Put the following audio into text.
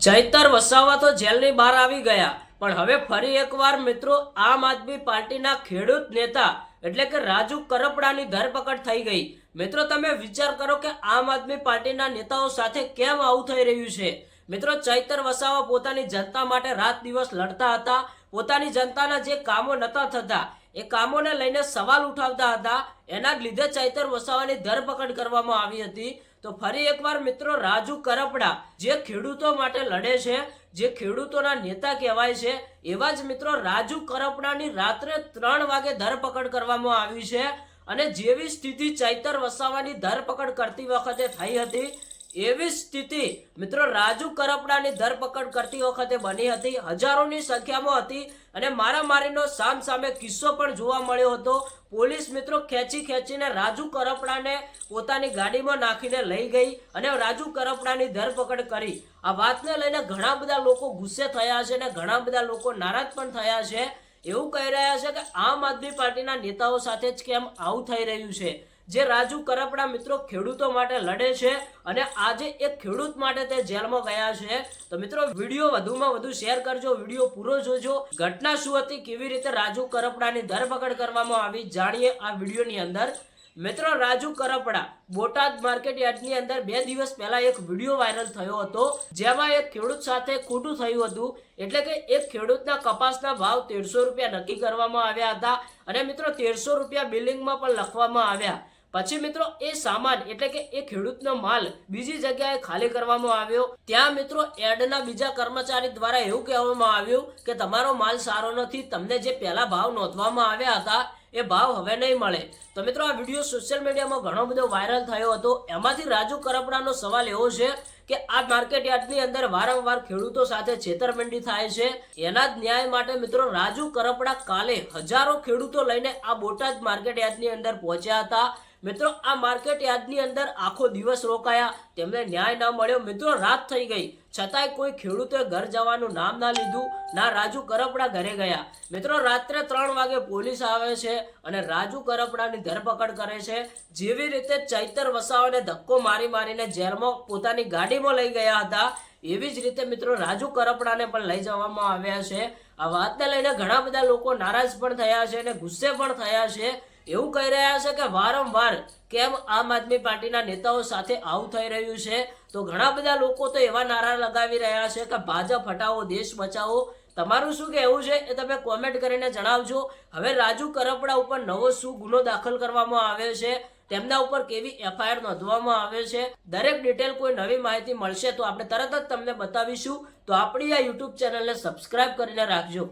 ચૈતર વસાવા તો જેલની બહાર આવી ગયા. પણ હવે ફરી એકવાર મિત્રો આમ આદમી પાર્ટીના ખેડૂત નેતા એટલે કે રાજુ કરપડાની ધરપકડ થઈ ગઈ. મિત્રો તમે વિચાર કરો કે આમ આદમી પાર્ટીના નેતાઓ સાથે કેમ આવું થઈ રહ્યું છે? મિત્રો ચૈતર વસાવા પોતાની જનતા માટે રાત દિવસ લડતા હતા. પોતાની જનતાના જે કામો નતા થતા, એ કામોને લઈને સવાલ ઉઠાવતા હતા. એના જ લીધે ચૈતર વસાવાની ધરપકડ કરવામાં આવી હતી. તો ફરી એકવાર મિત્રો, રાજુ કરપડા જે ખેડૂતો માટે લડે છે, જે ખેડૂતોના નેતા કહેવાય છે, એવા જ મિત્રો, રાજુ કરપડાની રાત્રે ત્રણ વાગે ધરપકડ કરવામાં આવી છે. અને જેવી સ્થિતિ ચૈતર વસાવાની ધરપકડ કરતી વખતે થઈ હતી એવી સ્થિતિ. મિત્રો, રાજુ કરપડાની ધરપકડ કરતી વખતે બની હતી. હજારોની સંખ્યામાં હતી અને મારામારીનો સામ સામે કિસ્સો પણ જોવા મળ્યો હતો. પોલીસ મિત્રો ખેંચી ખેંચીને રાજુ કરપડાને પોતાની ગાડીમાં નાખીને લઈ ગઈ અને રાજુ કરપડાની ધરપકડ કરી. આ વાતને લઈને ઘણા બધા લોકો ગુસ્સે થયા છે અને ઘણા બધા લોકો નારાજ પણ થયા છે. એવું કહી રહ્યા છે કે આમ આદમી પાર્ટીના નેતાઓ સાથે જ કેમ આવું થઈ રહ્યું છે? જે રાજુ કરપડા મિત્રો ખેડૂતો માટે લડે છે અને આજે એક ખેડૂત માટે તે જેલમાં ગયા છે. તો મિત્રો, વીડિયો વધુમાં વધુ શેર કરજો, વીડિયો પૂરો જોજો. ઘટના શું હતી, કેવી રીતે રાજુ કરપડાની ધરપકડ કરવામાં આવી, જાણીએ આ વિડીયોની અંદર. મિત્રો, રાજુ કરપડા બોટાદ માર્કેટ યાર્ડની અંદર બે દિવસ પહેલા એક વીડિયો વાયરલ થયો હતો, જેમાં એક ખેડૂત સાથે ખોટું થયું હતું. એટલે કે એક ખેડૂતના કપાસના ભાવ તેરસો રૂપિયા નક્કી કરવામાં આવ્યા હતા અને મિત્રો, તેરસો રૂપિયા બિલિંગમાં પણ લખવામાં આવ્યા. પછી મિત્રો એ સામાન એટલે કે એ ખેડૂતનો માલ બીજી જગ્યાએ ખાલી કરવામાં આવ્યો. ત્યાં મિત્રો એડના બીજા કર્મચારી દ્વારા એવું કહેવામાં આવ્યું કે તમારો માલ સારો નથી, તમને જે પહેલા ભાવ નોંધવામાં આવ્યા હતા, એ ભાવ હવે નહીં મળે. તો મિત્રો આ વીડિયો સોશિયલ મીડિયામાં ઘણો બધો વાયરલ થયો હતો. એમાંથી રાજુ કરપડાનો સવાલ એવો છે કે આ માર્કેટ યાર્ડની અંદર વારંવાર ખેડૂતો સાથે છેતરપિંડી થાય છે. એના જ ન્યાય માટે મિત્રો રાજુ કરપડા કાલે હજારો ખેડૂતો લઈને આ બોટાદ માર્કેટ યાર્ડની અંદર પહોંચ્યા હતા. મિત્રો, આ માર્કેટ યાર્ડની અંદર આખો દિવસ રોકાયા. તેમને ન્યાય ના મળ્યો. મિત્રો, રાત થઈ ગઈ. છતાંય કોઈ ખેડૂતોએ ઘર જવાનું નામ ના લીધું. ના, રાજુ કરપડા ઘરે ગયા. મિત્રો, રાત્રે ત્રણ વાગે પોલીસ આવે છે અને રાજુ કરપડાની ધરપકડ કરે છે. જેવી રીતે ચૈતર વસાવાને ધક્કો મારી મારીને જેલમાં પોતાની ગાડીમાં લઈ ગયા હતા, એવી જ રીતે મિત્રો, રાજુ કરપડાને પણ લઈ જવામાં આવ્યા છે. આ વાતને લઈને ઘણા બધા લોકો નારાજ પણ થયા છે અને ગુસ્સે પણ થયા છે. એવું કહી રહ્યા છે કે વારંવાર કેમ આમ આદમી પાર્ટીના નેતાઓ સાથે આવું થઈ રહ્યું છે? તો ઘણા બધા લોકો તો એવા નારા લગાવી રહ્યા છે કે ભાજપ હટાવો, દેશ બચાવો. તમારું શું કહેવું છે એ તમે કોમેન્ટ કરીને જણાવજો. હવે રાજુ કરપડા ઉપર નવો શું ગુનો દાખલ કરવામાં આવ્યો છે? તેમના ઉપર કેવી એફઆઈઆર નોંધવામાં આવે છે? દરેક ડિટેલ કોઈ નવી માહિતી મળશે તો આપણે તરત જ તમને બતાવીશું. તો આપણી આ યુટ્યુબ ચેનલને સબસ્ક્રાઇબ કરીને રાખજો.